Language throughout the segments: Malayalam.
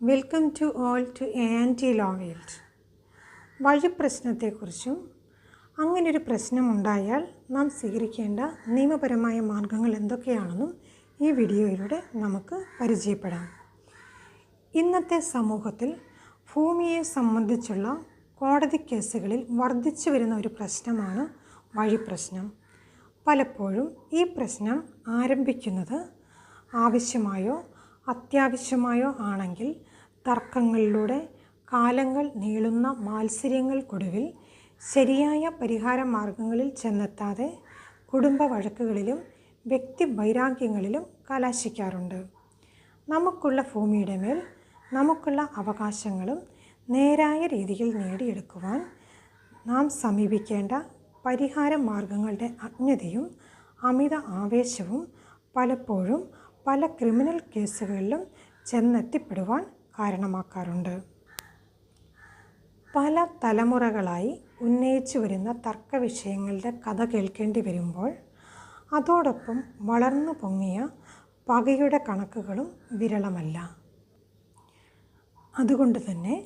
Welcome to all to anti ലോവേൽഡ് വഴിപ്രശ്നത്തെക്കുറിച്ചും അങ്ങനൊരു പ്രശ്നമുണ്ടായാൽ നാം സ്വീകരിക്കേണ്ട നിയമപരമായ മാർഗങ്ങൾ എന്തൊക്കെയാണെന്നും ഈ വീഡിയോയിലൂടെ നമുക്ക് പരിചയപ്പെടാം. ഇന്നത്തെ സമൂഹത്തിൽ ഭൂമിയെ സംബന്ധിച്ചുള്ള കോടതി കേസുകളിൽ വർദ്ധിച്ചു വരുന്ന ഒരു പ്രശ്നമാണ് വഴിപ്രശ്നം പലപ്പോഴും ഈ പ്രശ്നം ആരംഭിക്കുന്നത് ആവശ്യമായോ അത്യാവശ്യമായോ ആണെങ്കിൽ തർക്കങ്ങളിലൂടെ കാലങ്ങൾ നീളുന്ന മാത്സര്യങ്ങൾക്കൊടുവിൽ ശരിയായ പരിഹാര മാർഗങ്ങളിൽ ചെന്നെത്താതെ കുടുംബ വഴക്കുകളിലും വ്യക്തി വൈരാഗ്യങ്ങളിലും കലാശിക്കാറുണ്ട്. നമുക്കുള്ള ഭൂമിയുടെ മേൽ നമുക്കുള്ള അവകാശങ്ങളും നേരായ രീതിയിൽ നേടിയെടുക്കുവാൻ നാം സമീപിക്കേണ്ട പരിഹാര മാർഗങ്ങളുടെ അജ്ഞതയും അമിത ആവേശവും പലപ്പോഴും പല ക്രിമിനൽ കേസുകളിലും ചെന്നെത്തിപ്പെടുവാൻ കാരണമാക്കാറുണ്ട്. പല തലമുറകളായി ഉന്നയിച്ചു വരുന്ന തർക്ക വിഷയങ്ങളുടെ കഥ കേൾക്കേണ്ടി വരുമ്പോൾ അതോടൊപ്പം വളർന്നു പൊങ്ങിയ പകയുടെ കണക്കുകളും വിരളമല്ല. അതുകൊണ്ട് തന്നെ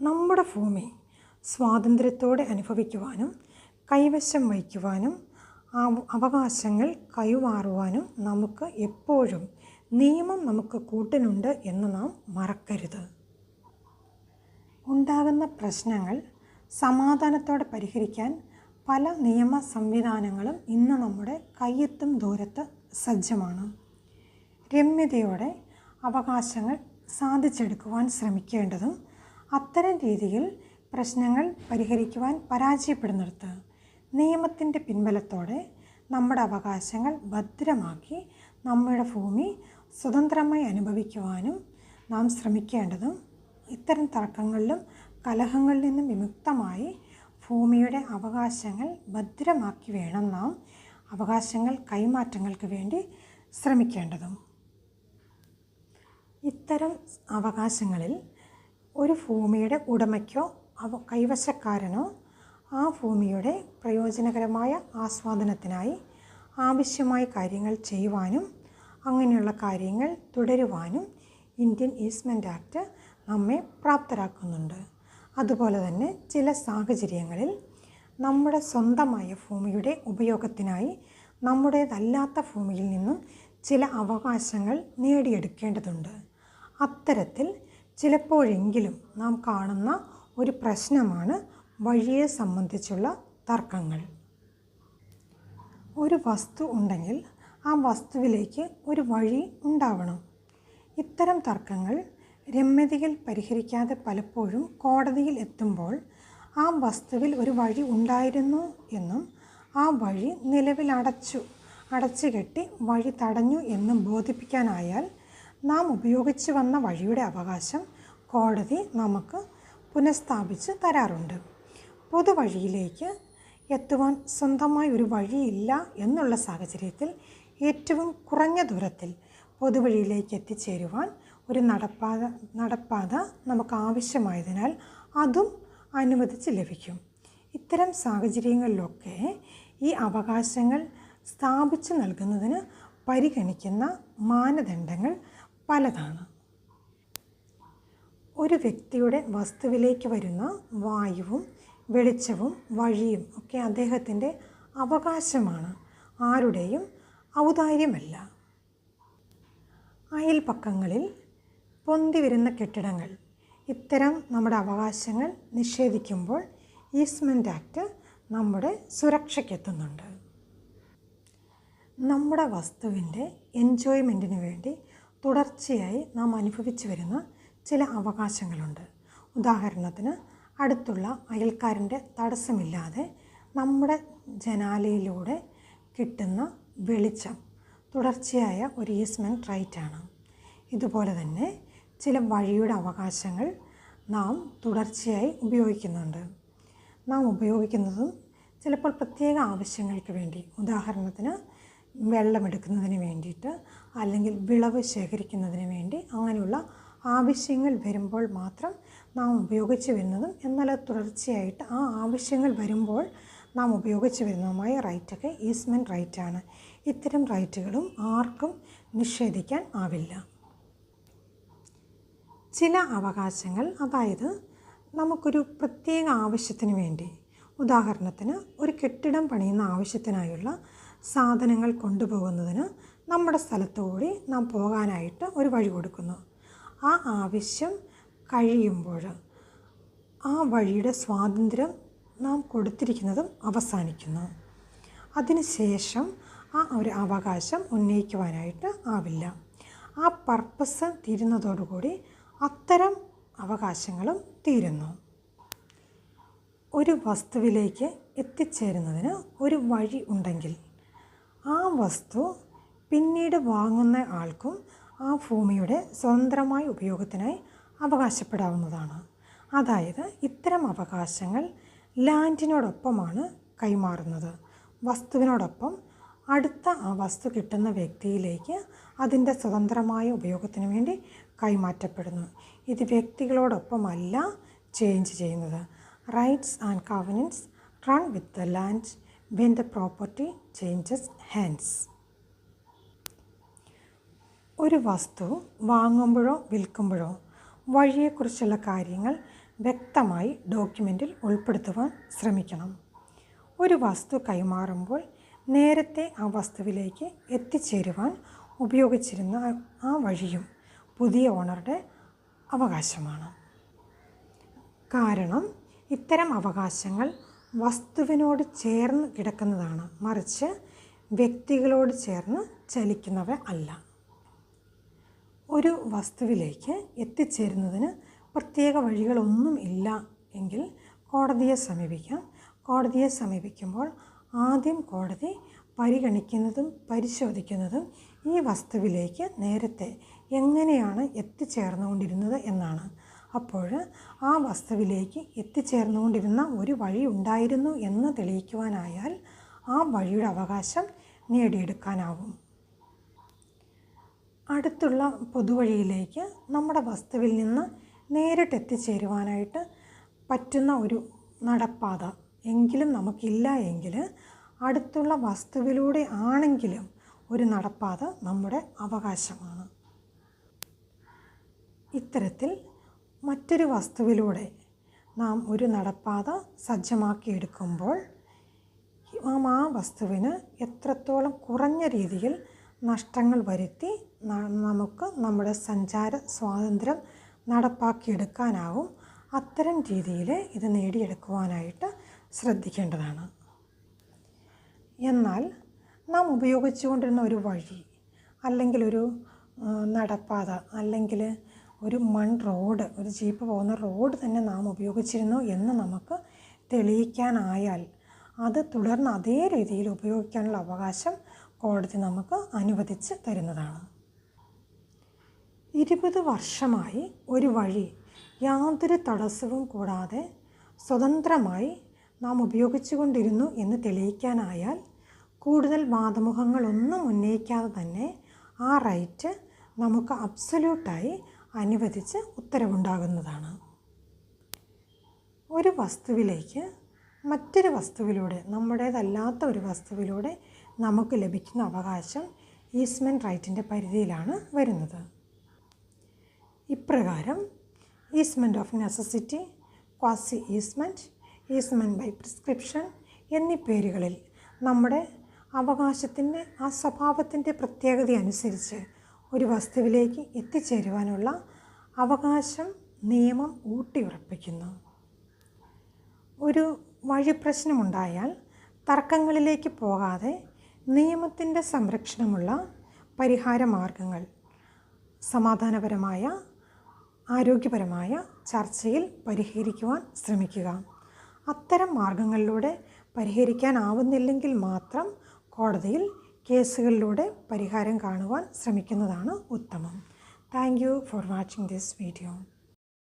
നമ്മുടെ ഭൂമി സ്വാതന്ത്ര്യത്തോടെ അനുഭവിക്കുവാനും കൈവശം വയ്ക്കുവാനും അവകാശങ്ങൾ കൈമാറുവാനും നമുക്ക് എപ്പോഴും നിയമം നമുക്ക് കൂട്ടിനുണ്ട് എന്ന് നാം മറക്കരുത്. ഉണ്ടാകുന്ന പ്രശ്നങ്ങൾ സമാധാനത്തോടെ പരിഹരിക്കാൻ പല നിയമ സംവിധാനങ്ങളും ഇന്ന് നമ്മുടെ കയ്യെത്തും ദൂരത്ത് സജ്ജമാണ്. രമ്യതയോടെ അവകാശങ്ങൾ സാധിച്ചെടുക്കുവാൻ ശ്രമിക്കേണ്ടതും അത്തരം രീതിയിൽ പ്രശ്നങ്ങൾ പരിഹരിക്കുവാൻ പരാജയപ്പെടുന്നിടത്ത് നിയമത്തിന്റെ പിൻബലത്തോടെ നമ്മുടെ അവകാശങ്ങൾ ഭദ്രമാക്കി നമ്മുടെ ഭൂമി സ്വതന്ത്രമായി അനുഭവിക്കുവാനും നാം ശ്രമിക്കേണ്ടതും ഇത്തരം തർക്കങ്ങളിലും കലഹങ്ങളിൽ നിന്നും വിമുക്തമായി ഭൂമിയുടെ അവകാശങ്ങൾ ഭദ്രമാക്കി വേണം നാം അവകാശങ്ങൾ കൈമാറ്റങ്ങൾക്ക് വേണ്ടി ശ്രമിക്കേണ്ടതും. ഇത്തരം അവകാശങ്ങളിൽ ഒരു ഭൂമിയുടെ ഉടമയ്ക്കോ അവ കൈവശക്കാരനോ ആ ഭൂമിയുടെ പ്രയോജനകരമായ ആസ്വാദനത്തിനായി ആവശ്യമായ കാര്യങ്ങൾ ചെയ്യുവാനും അങ്ങനെയുള്ള കാര്യങ്ങൾ തുടരുവാനും ഇന്ത്യൻ ഈസ്മെന്റ് ആക്ട് നമ്മെ പ്രാപ്തരാക്കുന്നുണ്ട്. അതുപോലെ തന്നെ ചില സാഹചര്യങ്ങളിൽ നമ്മുടെ സ്വന്തമായ ഭൂമിയുടെ ഉപയോഗത്തിനായി നമ്മുടേതല്ലാത്ത ഭൂമിയിൽ നിന്നും ചില അവകാശങ്ങൾ നേടിയെടുക്കേണ്ടതുണ്ട്. അത്തരത്തിൽ ചിലപ്പോഴെങ്കിലും നാം കാണുന്ന ഒരു പ്രശ്നമാണ് വഴിയെ സംബന്ധിച്ചുള്ള തർക്കങ്ങൾ. ഒരു വസ്തു ഉണ്ടെങ്കിൽ ആ വസ്തുവിലേക്ക് ഒരു വഴി ഉണ്ടാവണം. ഇത്തരം തർക്കങ്ങൾ രമ്യതയിൽ പരിഹരിക്കാതെ പലപ്പോഴും കോടതിയിൽ എത്തുമ്പോൾ ആ വസ്തുവിൽ ഒരു വഴി ഉണ്ടായിരുന്നു എന്നും ആ വഴി നിലവിൽ അടച്ചു അടച്ചുകെട്ടി വഴി തടഞ്ഞു എന്നും ബോധിപ്പിക്കാനായാൽ നാം ഉപയോഗിച്ചു വന്ന വഴിയുടെ അവകാശം കോടതി നമുക്ക് പുനഃസ്ഥാപിച്ച് തരാറുണ്ട്. പൊതുവഴിയിലേക്ക് എത്തുവാൻ സ്വന്തമായി ഒരു വഴിയില്ല എന്നുള്ള സാഹചര്യത്തിൽ ഏറ്റവും കുറഞ്ഞ ദൂരത്തിൽ പൊതുവഴിയിലേക്ക് എത്തിച്ചേരുവാൻ ഒരു നടപ്പാത നടപ്പാത നമുക്ക് ആവശ്യമായതിനാൽ അതും അനുവദിച്ച് ലഭിക്കും. ഇത്തരം സാഹചര്യങ്ങളിലൊക്കെ ഈ അവകാശങ്ങൾ സ്ഥാപിച്ചു നൽകുന്നതിന് പരിഗണിക്കുന്ന മാനദണ്ഡങ്ങൾ പലതാണ്. ഒരു വ്യക്തിയുടെ വസ്തുവിലേക്ക് വരുന്ന വായുവും വെളിച്ചവും വഴിയും ഒക്കെ അദ്ദേഹത്തിന്റെ അവകാശമാണ്. ആരുടെയും ഔദാര്യമല്ല. അയൽപക്കങ്ങളിൽ പൊന്തി വരുന്ന കെട്ടിടങ്ങൾ. ഇത്തരം നമ്മുടെ അവകാശങ്ങൾ നിഷേധിക്കുമ്പോൾ ഈസ്മെന്റ് ആക്ട് നമ്മുടെ സുരക്ഷയ്ക്കെത്തുന്നുണ്ട്. നമ്മുടെ വസ്തുവിന്റെ എൻജോയ്മെന്റിന് വേണ്ടി തുടർച്ചയായി നാം അനുഭവിച്ചു വരുന്ന ചില അവകാശങ്ങളുണ്ട്. ഉദാഹരണത്തിന് അടുത്തുള്ള അയൽക്കാരന്റെ തടസ്സമില്ലാതെ നമ്മുടെ ജനാലയിലൂടെ കിട്ടുന്ന വെളിച്ചം തുടർച്ചയായ ഒരു ഈസ്മെന്റ് റൈറ്റാണ്. ഇതുപോലെ തന്നെ ചില വഴിയുടെ അവകാശങ്ങൾ നാം തുടർച്ചയായി ഉപയോഗിക്കുന്നുണ്ട്. നാം ഉപയോഗിക്കുന്നതും ചിലപ്പോൾ പ്രത്യേക ആവശ്യങ്ങൾക്ക് വേണ്ടി ഉദാഹരണത്തിന് വെള്ളമെടുക്കുന്നതിന് വേണ്ടിയിട്ട് അല്ലെങ്കിൽ വിളവ് ശേഖരിക്കുന്നതിന് വേണ്ടി അങ്ങനെയുള്ള ആവശ്യങ്ങൾ വരുമ്പോൾ മാത്രം നാം ഉപയോഗിച്ച് വരുന്നതും എന്നാൽ തുടർച്ചയായിട്ട് ആ ആവശ്യങ്ങൾ വരുമ്പോൾ നാം ഉപയോഗിച്ച് വരുന്നതുമായ റൈറ്റൊക്കെ ഈസ്മെന്റ് റൈറ്റാണ്. ഇത്തരം റൈറ്റുകളും ആർക്കും നിഷേധിക്കാൻ ആവില്ല. ചില അവകാശങ്ങൾ അതായത് നമുക്കൊരു പ്രത്യേക ആവശ്യത്തിന് വേണ്ടി ഉദാഹരണത്തിന് ഒരു കെട്ടിടം പണിയുന്ന ആവശ്യത്തിനായുള്ള സാധനങ്ങൾ കൊണ്ടുപോകുന്നതിന് നമ്മുടെ സ്ഥലത്തു കൂടി നാം പോകാനായിട്ട് ഒരു വഴി കൊടുക്കുന്നു. ആ ആവശ്യം കഴിയുമ്പോൾ ആ വഴിയുടെ സ്വാതന്ത്ര്യം നാം കൊടുത്തിരിക്കുന്നതും അവസാനിക്കുന്നു. അതിനുശേഷം ആ ഒരു അവകാശം ഉന്നയിക്കുവാനായിട്ട് ആവില്ല. ആ പർപ്പസ് തീരുന്നതോടുകൂടി അത്തരം അവകാശങ്ങളും തീരുന്നു. ഒരു വസ്തുവിലേക്ക് എത്തിച്ചേരുന്നതിന് ഒരു വഴി ഉണ്ടെങ്കിൽ ആ വസ്തു പിന്നീട് വാങ്ങുന്ന ആൾക്കും ആ ഭൂമിയുടെ സ്വതന്ത്രമായ ഉപയോഗത്തിനായി അവകാശപ്പെടാവുന്നതാണ്. അതായത് ഇത്തരം അവകാശങ്ങൾ ലാൻഡിനോടൊപ്പമാണ് കൈമാറുന്നത്. വസ്തുവിനോടൊപ്പം അടുത്ത ആ വസ്തു കിട്ടുന്ന വ്യക്തിയിലേക്ക് അതിന്റെ സ്വതന്ത്രമായ ഉപയോഗത്തിന് വേണ്ടി കൈമാറ്റപ്പെടുന്നു. ഇത് വ്യക്തികളോടൊപ്പമല്ല ചേഞ്ച് ചെയ്യുന്നത്. Rights and covenants run with the land when the property changes hands ഒരു വസ്തു വാങ്ങുമ്പോഴോ വിൽക്കുമ്പോഴോ വഴിയെക്കുറിച്ചുള്ള കാര്യങ്ങൾ വ്യക്തമായി ഡോക്യുമെന്റിൽ ഉൾപ്പെടുത്തുവാൻ ശ്രമിക്കണം. ഒരു വസ്തു കൈമാറുമ്പോൾ നേരത്തെ ആ വസ്തുവിലേക്ക് എത്തിച്ചേരുവാൻ ഉപയോഗിച്ചിരുന്ന ആ വഴിയും പുതിയ ഓണറുടെ അവകാശമാണ്. കാരണം ഇത്തരം അവകാശങ്ങൾ വസ്തുവിനോട് ചേർന്ന് കിടക്കുന്നതാണ്. മറിച്ച് വ്യക്തികളോട് ചേർന്ന് ചലിക്കുന്നവ അല്ല. ഒരു വസ്തുവിലേക്ക് എത്തിച്ചേരുന്നതിന് പ്രത്യേക വഴികളൊന്നും ഇല്ല എങ്കിൽ കോടതിയെ സമീപിക്കാം. കോടതിയെ സമീപിക്കുമ്പോൾ ആദ്യം കോടതി പരിഗണിക്കുന്നതും പരിശോധിക്കുന്നതും ഈ വസ്തുവിലേക്ക് നേരത്തെ എങ്ങനെയാണ് എത്തിച്ചേർന്നുകൊണ്ടിരുന്നത് എന്നാണ്. അപ്പോൾ ആ വസ്തുവിലേക്ക് എത്തിച്ചേർന്നുകൊണ്ടിരുന്ന ഒരു വഴി ഉണ്ടായിരുന്നു എന്ന് തെളിയിക്കുവാനായാൽ ആ വഴിയുടെ അവകാശം നേടിയെടുക്കാനാവും. അടുത്തുള്ള പൊതുവഴിയിലേക്ക് നമ്മുടെ വസ്തുവിൽ നിന്ന് നേരിട്ട് എത്തിച്ചേരുവാനായിട്ട് പറ്റുന്ന ഒരു നടപ്പാത എങ്കിലും നമുക്കില്ല എങ്കിൽ അടുത്തുള്ള വസ്തുവിലൂടെ ആണെങ്കിലും ഒരു നടപ്പാത നമ്മുടെ അവകാശമാണ്. ഇത്തരത്തിൽ മറ്റൊരു വസ്തുവിലൂടെ നാം ഒരു നടപ്പാത സജ്ജമാക്കിയെടുക്കുമ്പോൾ നാം ആ വസ്തുവിന് എത്രത്തോളം കുറഞ്ഞ രീതിയിൽ നഷ്ടങ്ങൾ വരുത്തി നമുക്ക് നമ്മുടെ സഞ്ചാര സ്വാതന്ത്ര്യം നടപ്പാക്കിയെടുക്കാനാവും. അത്തരം രീതിയിൽ ഇത് നേടിയെടുക്കുവാനായിട്ട് ശ്രദ്ധിക്കേണ്ടതാണ്. എന്നാൽ നാം ഉപയോഗിച്ചുകൊണ്ടിരുന്ന ഒരു വഴി അല്ലെങ്കിൽ ഒരു നടപ്പാത അല്ലെങ്കിൽ ഒരു മൺ റോഡ് ഒരു ജീപ്പ് പോകുന്ന റോഡ് തന്നെ നാം ഉപയോഗിച്ചിരുന്നു എന്ന് നമുക്ക് തെളിയിക്കാനായാൽ അത് തുടർന്ന് അതേ രീതിയിൽ ഉപയോഗിക്കാനുള്ള അവകാശം കോടതി നമുക്ക് അനുവദിച്ച് തരുന്നതാണ്. ഇരുപത് വർഷമായി ഒരു വഴി യാതൊരു തടസ്സവും കൂടാതെ സ്വതന്ത്രമായി നാം ഉപയോഗിച്ചുകൊണ്ടിരുന്നു എന്ന് തെളിയിക്കാനായാൽ കൂടുതൽ വാദമുഖങ്ങളൊന്നും ഉന്നയിക്കാതെ തന്നെ ആ റൈറ്റ് നമുക്ക് അബ്സല്യൂട്ടായി അനുവദിച്ച് ഉത്തരവുണ്ടാകുന്നതാണ്. ഒരു വസ്തുവിലേക്ക് മറ്റൊരു വസ്തുവിലൂടെ നമ്മുടേതല്ലാത്ത ഒരു വസ്തുവിലൂടെ നമുക്ക് ലഭിക്കുന്ന അവകാശം ഈസ്മെൻ റൈറ്റിന്റെ പരിധിയിലാണ് വരുന്നത്. ഇപ്രകാരം easement of necessity quasi easement easement by prescription എന്നീ പേരുകളിൽ നമ്മുടെ അവകാശത്തിന്റെ ആ സ്വഭാവത്തിന്റെ പ്രത്യേകത അനുസരിച്ച് ഒരു വസ്തുവിലേക്ക് എത്തിച്ചേരുവാനുള്ള അവകാശം നിയമം ഊട്ടിയുറപ്പിക്കുന്നു. ഒരു വഴി പ്രശ്നമുണ്ടായാൽ തർക്കങ്ങളിലേക്ക് പോകാതെ നിയമത്തിന്റെ സംരക്ഷണമുള്ള പരിഹാര മാർഗങ്ങൾ സമാധാനപരമായ ആരോഗ്യപരമായ ചർച്ചയിൽ പരിഹരിക്കുവാൻ ശ്രമിക്കുക. അത്തരം മാർഗങ്ങളിലൂടെ പരിഹരിക്കാനാവുന്നില്ലെങ്കിൽ മാത്രം കോടതിയിൽ കേസുകളിലൂടെ പരിഹാരം കാണുവാൻ ശ്രമിക്കുന്നതാണ് ഉത്തമം. Thank you for watching this video.